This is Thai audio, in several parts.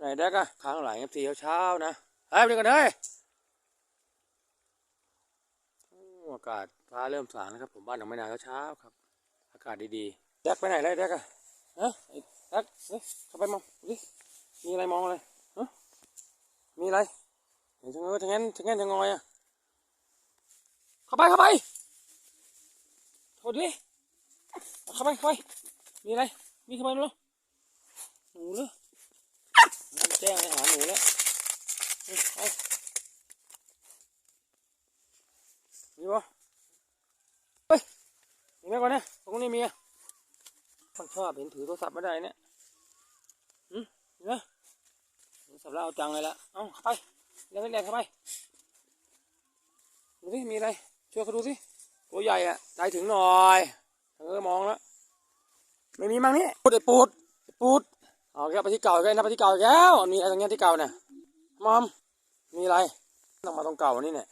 ไหนแดกอะค้างหลังเอฟซีเช้าๆนะเฮ้ยไปดูกันเฮ้ยอากาศฟ้าเริ่มสางแล้วครับ ผมบ้านหนองไม้นาเช้าครับ อากาศดีๆแดกไปไหนเลยแดกอะฮะไอ้แดกเฮ้ยเข้าไปมองดิมีอะไรมองอะไรฮะมีอะไรเห็นชะเง้อชะงั้นชะงั้นชะงอยอะเข้าไปเข้าไปโทษดิเข้าไปเข้าไปมีอะไรมีเข้าไปไม่รู้หนูเลยมัน แจ้งให้หาหนูแล้วนี่เอามีปะเฮ้ยมีไหมก่อนนะตรงนี้มีอะคนชอบเห็นถือโทรศัพท์ไม่ได้เนี่ยหืมเห็นไหมโทรศัพท์แล้วเอาจังเลยละเอาเข้าไปเรียกเรียกเข้าไปดูสิมีอะไรช่วยเขาดูสิตัวใหญ่อะใจถึงหน่อยเออมองแล้วไม่มีมั้งนี่ปูดไอ้ปูดปูด เอาแค่ไปที่เก่าอีกแล้วนะไปที่เก่าอีกแล้วมีอะไรตรงนี้ที่เก่าเนี่ยมอมมีอะไรต้องมาตรงเก่านี่เนี่ย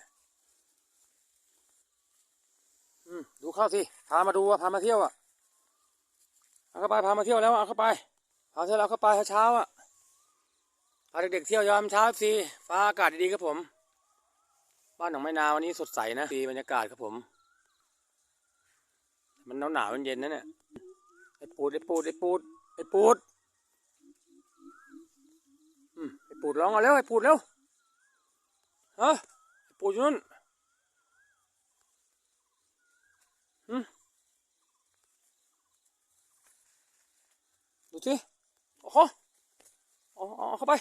อืมดูเข้าสิพามาดูพามาเที่ยวอะเอาเข้าไปพามาเที่ยวแล้วเอาเข้าไปพาเที่ยวแล้วเข้าไปเช้าๆอะพาเด็กๆเที่ยวยามเช้าสิฟ้าอากาศดีๆครับผม บ้านหนองไม้นาวันนี้สดใสนะดีบรรยากาศครับผม มันหนาวหนาวๆเย็นๆนะเนี่ยไอ้ปูดไอ้ปูดไอ้ปูดไอ้ปูด อืมไอ้ ปูดร้องเอาเร็วไอ้ปูดเร็วฮะปูดอยู่นั่นอืมดูสิโอ้โหเอาเอเข้าไป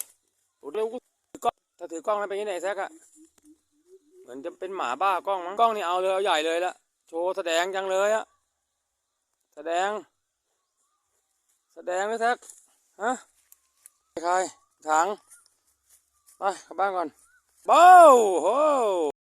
ดูเร็วกูถือกล้องถ้าถือกล้องแล้วเป็นยังไงแซกอะเหมือนจะเป็นหมาบ้ากล้องมั้งกล้องนี่เอาเลยเอาใหญ่เลยละโชว์แสดงจังเลยอะแสดง แสดงเลยแซกฮะใครถัง ไปกลับบ้านก่อนบ้าโห